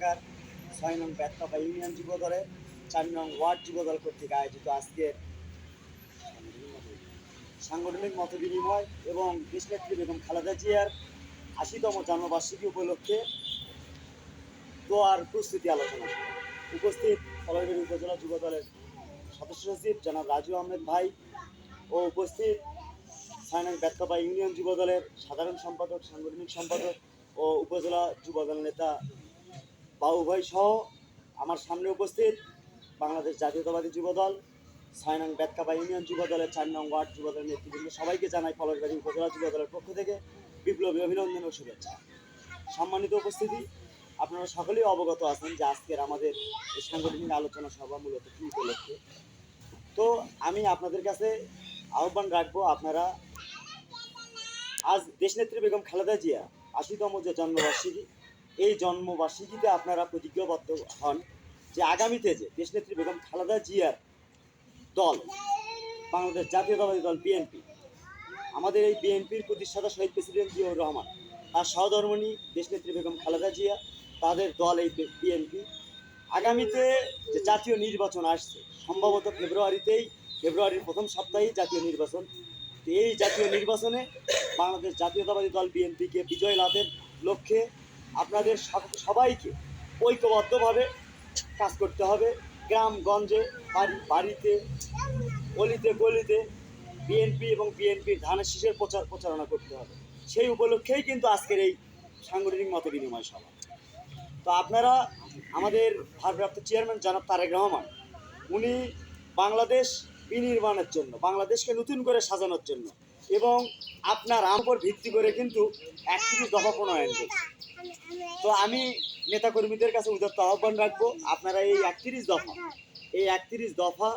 ছয় নং ব্যাটকাপা ইউনিয়ন যুবদলের চার নং ওয়ার্ড যুবদল কর্তৃক আয়োজিত আজকের সাংগঠনিক মত বিনিময় এবং দেশনেত্রী বেগম খালেদা জিয়ার আশিতম জন্মবার্ষিকী উপলক্ষে দোয়ার প্রস্তুতি আলোচনা। উপস্থিত ফলাইবাড়ি উপজেলা যুবদলের সদস্য সচিব জনাব রাজু আহমেদ ভাই ও উপস্থিত ছয় নং ব্যাটকাপা ইউনিয়ন যুবদলের সাধারণ সম্পাদক, সাংগঠনিক সম্পাদক ও উপজেলা যুবদল নেতা বাবু ভাই সহ আমার সামনে উপস্থিত বাংলাদেশ জাতীয়তাবাদী যুবদল ছয় নং ইউনিয়ন যুবদলের চার নং ওয়ার্ড যুবদলের নেতৃবৃন্দ, সবাইকে জানাই পলাশবাড়ি উপজেলা যুবদলের পক্ষ থেকে বিপ্লবী অভিনন্দন ও শুভেচ্ছা। সম্মানিত উপস্থিতি, আপনারা সকলেই অবগত আছেন যে আজকের আমাদের এই সাংগঠনিক আলোচনা সভা মূলত কী উপলক্ষে। তো আমি আপনাদের কাছে আহ্বান রাখব আপনারা, আজ দেশনেত্রী বেগম খালেদা জিয়া আশিতম যে জন্মবার্ষিকী এই জন্মবার্ষিকীতে আপনারা প্রতিজ্ঞাবদ্ধ হন যে আগামীতে যে দেশনেত্রী বেগম খালেদা জিয়ার দল, বাংলাদেশ জাতীয়তাবাদী দল বিএনপি, আমাদের এই বিএনপির প্রতিষ্ঠাতা শহীদ প্রেসিডেন্ট জিয়াউর রহমান, তার সহধর্মণী দেশনেত্রী বেগম খালেদা জিয়া, তাদের দল এই বিএনপি, আগামীতে যে জাতীয় নির্বাচন আসছে, সম্ভবত ফেব্রুয়ারিতেই, ফেব্রুয়ারির প্রথম সপ্তাহেই জাতীয় নির্বাচন। এই জাতীয় নির্বাচনে বাংলাদেশ জাতীয়তাবাদী দল বিএনপিকে বিজয় লাভের লক্ষ্যে আপনাদের সবাইকে ঐক্যবদ্ধভাবে কাজ করতে হবে। গ্রামগঞ্জে বাড়ি বাড়িতে, গলিতে গলিতে বিএনপি এবং বিএনপির ধানের শীষের প্রচার প্রচারণা করতে হবে। সেই উপলক্ষেই কিন্তু আজকের এই সাংগঠনিক মত বিনিময় সভা। তো আপনারা আমাদের ভারপ্রাপ্ত চেয়ারম্যান জনাব তারেক রহমান, উনি বাংলাদেশ বিনির্মাণের জন্য, বাংলাদেশকে নতুন করে সাজানোর জন্য এবং আপনার উপর ভিত্তি করে কিন্তু একত্রিশ দফা প্রণয়ন করছে। তো আমি নেতাকর্মীদের কাছে উদাত্ত আহ্বান রাখব, আপনারা এই একত্রিশ দফা, এই একত্রিশ দফা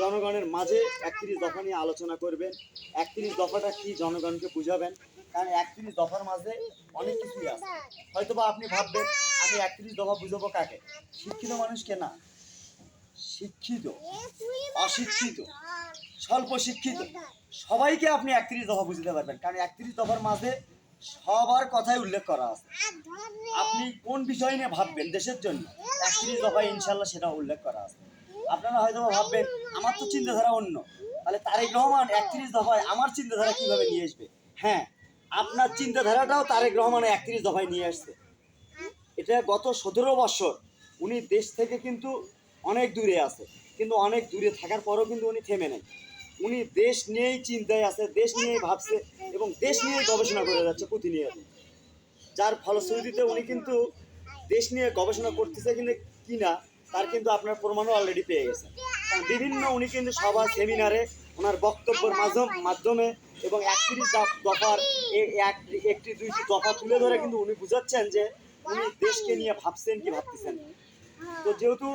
জনগণের মাঝে একত্রিশ দফা নিয়ে আলোচনা করবেন। একত্রিশ দফাটা কি জনগণকে বুঝাবেন? কারণ একত্রিশ দফার মাঝে অনেক কিছুই আছে। হয়তোবা আপনি ভাববেন, আমি একত্রিশ দফা বুঝাবো কাকে? শিক্ষিত মানুষকে না, শিক্ষিত, অশিক্ষিত। স্বল্প শিক্ষিত। সবাইকে আপনি একত্রিশ দফা বুঝতে পারবেন, কারণ একত্রিশ দফার মাঝে সবার কথাই উল্লেখ করা আছে। আপনি কোন বিষয় নিয়ে ভাববেন দেশের জন্য? একত্রিশ দফায় ইনশাল্লাহ সেটা উল্লেখ করা আছে। আপনারা হয়তো ভাববেন, আমার তো চিন্তাধারা অন্য। তাহলে তারেক রহমান একত্রিশ দফায় আমার চিন্তাধারা কীভাবে নিয়ে আসবে? হ্যাঁ আপনার চিন্তাধারাটাও তারেক রহমান একত্রিশ দফায় নিয়ে আসছে। এটা গত সতেরো বছর উনি দেশ থেকে কিন্তু অনেক দূরে আছে। কিন্তু অনেক দূরে থাকার পরেও কিন্তু উনি থেমে নেই। উনি দেশ নিয়েই চিন্তায় আছে, দেশ নিয়েই ভাবছে এবং দেশ নিয়েই গবেষণা করে যাচ্ছে প্রতিনিয়ত যার ফলশ্রুতিতে উনি কিন্তু দেশ নিয়ে গবেষণা করতেছে কিন্তু কিনা, তার কিন্তু আপনার প্রমাণও অলরেডি পেয়ে গেছে। বিভিন্ন উনি কিন্তু সভা সেমিনারে ওনার বক্তব্যের মাধ্যম মাধ্যমে এবং একত্রিশ দফার একটি, দুইটি দফা তুলে ধরে কিন্তু উনি বুঝাচ্ছেন যে উনি দেশকে নিয়ে ভাবছেন কি ভাবতেছেন। তো যেহেতু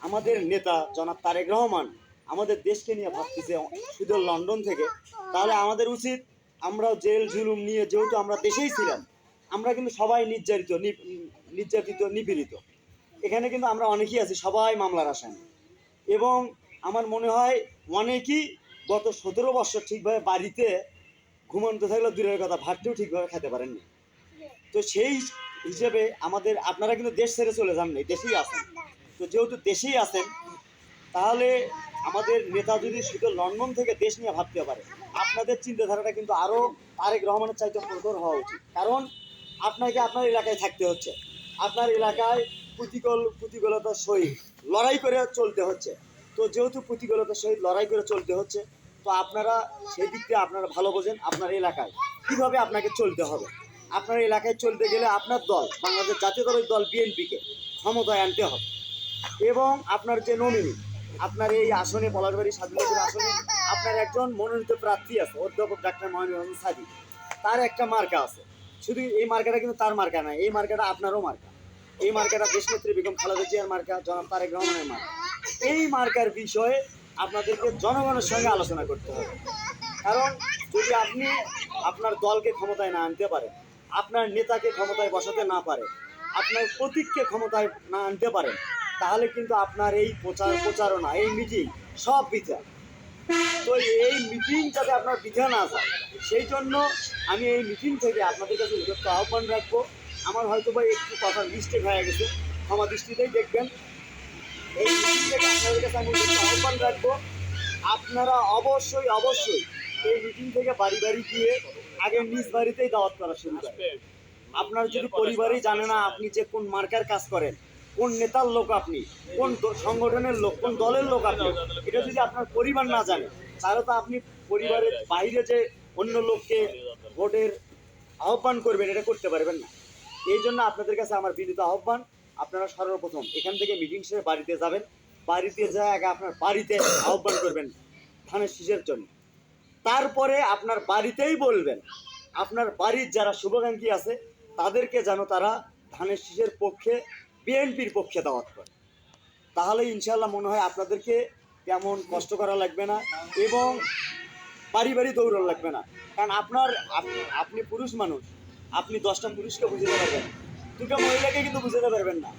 আমাদের নেতা জনাব তারেক রহমান আমাদের দেশকে নিয়ে ভাবতেছে শুধু লন্ডন থেকে, তাহলে আমাদের উচিত আমরা জেল, জুলুম নিয়ে যেহেতু আমরা দেশেই ছিলাম, আমরা কিন্তু সবাই নির্যাতিত নির্যাতিত, নিপীড়িত। এখানে কিন্তু আমরা অনেকেই আছি, সবাই মামলার আসামি। এবং আমার মনে হয় অনেকেই গত সতেরো বছর ঠিকভাবে বাড়িতে ঘুমন্ত থাকলে দূরের কথা ভাতটাও ঠিকভাবে খেতে পারেননি। তো সেই হিসেবে আমাদের, আপনারা কিন্তু দেশ ছেড়ে চলে যান নাই, দেশেই আছেন। তো যেহেতু দেশেই আছেন, তাহলে আমাদের নেতা যদি শুধু লন্ডন থেকে দেশ নিয়ে ভাবতে পারে, আপনাদের চিন্তাধারাটা কিন্তু আরও তারেক রহমানের চাইতে প্রখর হওয়া উচিত। কারণ আপনাকে আপনার এলাকায় থাকতে হচ্ছে। আপনার এলাকায় প্রতিকূল, প্রতিকূলতার সহিত লড়াই করে চলতে হচ্ছে। তো যেহেতু প্রতিকূলতার সহিত লড়াই করে চলতে হচ্ছে, তো আপনারা সেই দিক দিয়ে আপনারা ভালো বোঝেন আপনার এলাকায়। কীভাবে আপনাকে চলতে হবে? আপনার এলাকায় চলতে গেলে আপনার দল, বাংলাদেশ জাতীয় দলের দল, বিএনপিকে ক্ষমতায় আনতে হবে। এবং আপনার যে নমিনি আপনার এই আসনে পলাশবাড়ি স্বাধীনতার আসনে, আপনার একজন মনোনীত প্রার্থী আছে, অধ্যাপক ডাক্তার মহিনুর রহমান সাদি। তার একটা মার্কা আছে। শুধু এই মার্কাটা কিন্তু তার মার্কা না এই মার্কাটা আপনারও মার্কা। এই মার্কাটা দেশনেত্রী বেগম খালেদা জিয়ার মার্কা, জনাব তারেক রহমানের মার্কা। এই মার্কার বিষয়ে আপনাদেরকে জনগণের সঙ্গে আলোচনা করতে হবে। কারণ যদি আপনি আপনার দলকে ক্ষমতায় না আনতে পারেন, আপনার নেতাকে ক্ষমতায় বসাতে না পারে আপনার প্রতীককে ক্ষমতায় না আনতে পারেন তাহলে কিন্তু আপনার এই প্রচার প্রচারণা এই মিটিং সব বৃথা তো এই মিটিং যাতে আপনার বৃথা না যায় সেই জন্য আমি এই মিটিং থেকে আপনাদের কাছে উদ্যোক্ত আহ্বান রাখব। আমার হয়তো বা একটু কথা মিস্টেক হয়ে গেছে ক্ষমা দৃষ্টিতেই দেখবেন। এই মিটিং থেকে আপনাদের কাছে আমি আহ্বান রাখব। আপনারা অবশ্যই অবশ্যই এই মিটিং থেকে বাড়ি বাড়ি গিয়ে আগে নিজ বাড়িতেই দাওয়াত করা শুরু করেন। আপনার যদি পরিবারই জানে না আপনি যে কোন মার্কার কাজ করেন কোন নেতার লোক আপনি? কোন সংগঠনের লোক? কোন দলের লোক আপনি? এটা যদি আপনার পরিবার না জানে, তাহলে তো আপনি পরিবারের বাইরে যে অন্য লোককে ভোটের আহ্বান করবেন, এটা করতে পারবেন না। এই জন্য আপনাদের কাছে আমার বিনীত আহ্বান, আপনারা সর্বপ্রথম এখান থেকে মিটিং শেষে বাড়িতে যাবেন। বাড়িতে যায় আগে আপনার বাড়িতে আহ্বান করবেন ধানের শীষের জন্য। তারপরে আপনার বাড়িতেই বলবেন, আপনার বাড়ির যারা শুভাকাঙ্ক্ষী আছে, তাদেরকে যেন তারা ধানের শীষের পক্ষে বিএনপির পক্ষে দাওয়াত করে। তাহলে ইনশাল্লাহ মনে হয় আপনাদেরকে তেমন কষ্ট করা লাগবে না এবং বাড়ি বাড়ি দৌড়ানো লাগবে না। কারণ আপনার, আপনি পুরুষ মানুষ, আপনি দশটা পুরুষকে বুঝতে পারবেন। দুটো মহিলাকে কিন্তু বুঝতে পারবেন না।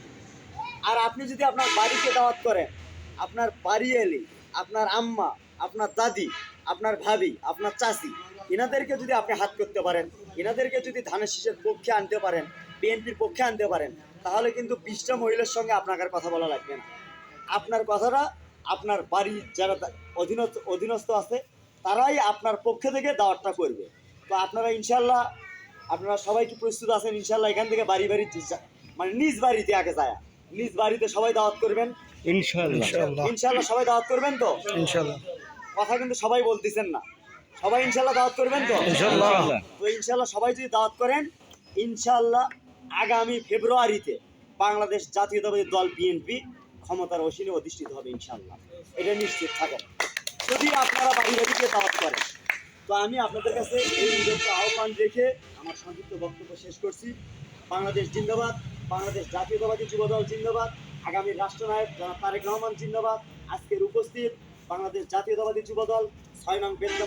আর আপনি যদি আপনার বাড়িতে দাওয়াত করেন, আপনার বাড়ি এলে আপনার আম্মা, আপনার দাদি, আপনার ভাবি, আপনার চাচি, এনাদেরকে যদি আপনি হাত করতে পারেন, এনাদেরকে যদি ধানের শীষের পক্ষে আনতে পারেন বিএনপির পক্ষে আনতে পারেন তাহলে কিন্তু বিশটা মহিলার সঙ্গে আপনাকে আর কথা বলা লাগবে না। আপনার কথাটা আপনার বাড়ির যারা অধীনস্থ অধীনস্থ আছে তারাই আপনার পক্ষে থেকে দাওয়াতটা করবে। তো আপনারা ইনশাল্লাহ আপনারা সবাই কি প্রস্তুত আছেন? ইনশাল্লাহ এখান থেকে বাড়ি বাড়ি মানে নিজ বাড়িতে আগে যায়। নিজ বাড়িতে সবাই দাওয়াত করবেন? ইনশাআল্লাহ ইনশাল্লাহ। সবাই দাওয়াত করবেন তো? ইনশাআল্লাহ কথা কিন্তু সবাই বলতেছেন না। সবাই ইনশাল্লাহ দাওয়াত করবেন তো? ইনশাআল্লাহ। তো ইনশাল্লাহ সবাই যদি দাওয়াত করেন ইনশাল্লাহ আগামী ফেব্রুয়ারিতে বাংলাদেশ জাতীয়তাবাদী দল বিএনপি ক্ষমতার অসীনে অধিষ্ঠিত হবে ইনশাল্লাহ এটা নিশ্চিত থাকেন যদি আপনারা বাড়ি বাড়িতে দাওয়াত করেন, তো আমি আপনাদের কাছে এই নিজস্ব আহ্বান রেখে আমার সংক্ষিপ্ত বক্তব্য শেষ করছি। বাংলাদেশ জিন্দাবাদ, বাংলাদেশ জাতীয়তাবাদী যুবদল জিন্দাবাদ, আগামী রাষ্ট্রনায়ক তারেক রহমান জিন্দাবাদ। আজকের উপস্থিত বাংলাদেশ জাতীয়তাবাদী যুবদল, ছয় নং বেলগাম